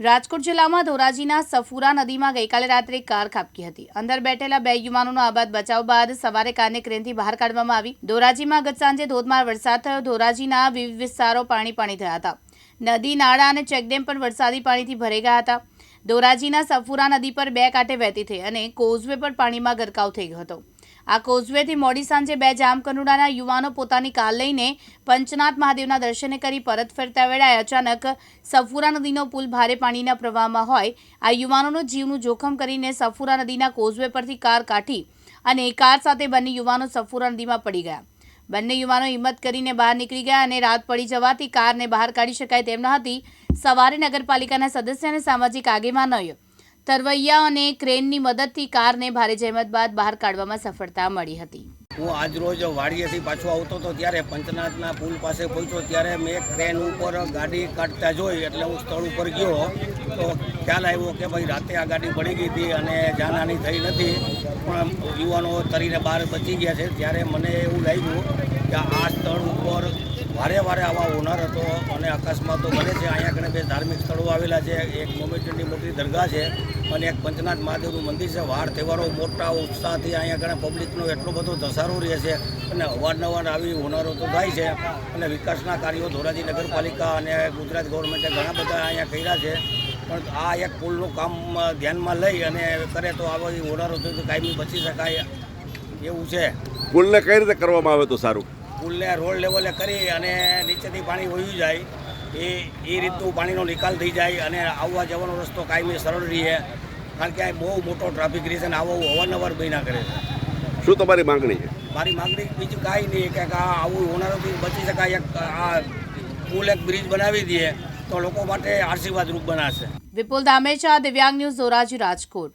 રાજકોટ જિલ્લામાં ધોરાજીના સફુરા નદીમાં ગઈકાલે રાત્રે કાર ખાબકી હતી. અંદર બેઠેલા બે યુવાનોનો આબાદ બચાવ બાદ સવારે કારને ક્રેનથી બહાર કાઢવામાં આવી. ધોરાજીમાં ગત સાંજે ધોધમાર વરસાદ થયો. ધોરાજીના વિવિધ વિસ્તારો પાણી પાણી થયા હતા. નદી, નાળા અને ચેકડેમ પણ વરસાદી પાણીથી ભરાઈ ગયા હતા. ધોરાજીના સફુરા નદી પર બે કાંઠે વહેતી થઈ અને કોઝવે પર પાણીમાં ગરકાવ થઈ ગયો હતો. આ કોઝવેથી મોડી સાંજે બે જામકંડોળાના યુવાનો પોતાની કાર લઈને પંચનાથ મહાદેવના દર્શને કરી પરત ફરતા વેળાએ અચાનક સફુરા નદીનો પુલ ભારે પાણીના પ્રવાહમાં હોય. આ યુવાનોનો જીવનું જોખમ કરીને સફુરા નદીના કોઝવે પરથી કાર કાઢી અને કાર સાથે બંને યુવાનો સફુરા નદીમાં પડી ગયા. બંને યુવાનો હિંમત કરીને બહાર નીકળી ગયા અને રાત પડી જવાથી કારને બહાર કાઢી શકાય તેમ ન હતી. સવારે નગરપાલિકાના સદસ્ય અને સામાજિક આગેવાનોએ તરવૈયા અને ક્રેનની મદદથી કારને ભારે જહેમત બાદ બહાર કાઢવામાં સફળતા મળી હતી. હું આજ રોજ વાડીએથી પાછો આવતો હતો ત્યારે પંચનાથના પુલ પાસે પહોંચ્યો ત્યારે મેં ક્રેન ઉપર ગાડી કાઢતા જોઈ એટલે હું સ્થળ ઉપર ગયો. તો ખ્યાલ આવ્યો કે ભાઈ રાતે આ ગાડી પડી ગઈ હતી અને જાનહાની થઈ નથી. પણ યુવાનો તરીને બહાર બચી ગયા છે. ત્યારે મને એવું લાગ્યું કે આ સ્થળ વારે વારે આવા ઓનર હતો અને અકસ્માતો બને છે. અહીંયા આગળ બે ધાર્મિક સ્થળો આવેલા છે. એક મોમેન્ટની મોટી દરગાહ છે અને એક પંચનાથ મહાદેવનું મંદિર છે. વાર તહેવારો મોટા ઉત્સાહથી અહીંયા આગળ પબ્લિકનો એટલો બધો ધસારો રહે છે અને અવારનવાર આવી હોનારો તો થાય છે અને વિકાસના કાર્યો ધોરાજી નગરપાલિકા અને ગુજરાત ગવર્મેન્ટે ઘણા બધા અહીંયા કર્યા છે. પણ આ એક પુલનું કામ ધ્યાનમાં લઈ અને કરે તો આવી હોનારો તો કાયમી બચી શકાય એવું છે. પુલને કઈ રીતે કરવામાં આવે તો સારું? પુલને રોડ લેવલે કરી અને નીચેથી પાણી વહ્યું જાય એ એ રીતનું પાણીનો નિકાલ થઈ જાય અને આવવા જવાનો રસ્તો કાયમી સરળ રહે. કારણ કે આ બહુ મોટો ટ્રાફિક રહે છે અને આવો અવારનવાર બન્યા કરે છે. શું તમારી માંગણી છે? મારી માગણી બીજું કાંઈ નહીં કે આ આવું હોનારોથી બચી શકાય એક આ પુલ એક બ્રિજ બનાવી દઈએ તો લોકો માટે આશીર્વાદ રૂપ બનાશે. વિપુલ દામેચા દિવ્યાંગ ન્યૂઝ ધોરાજી રાજકોટ.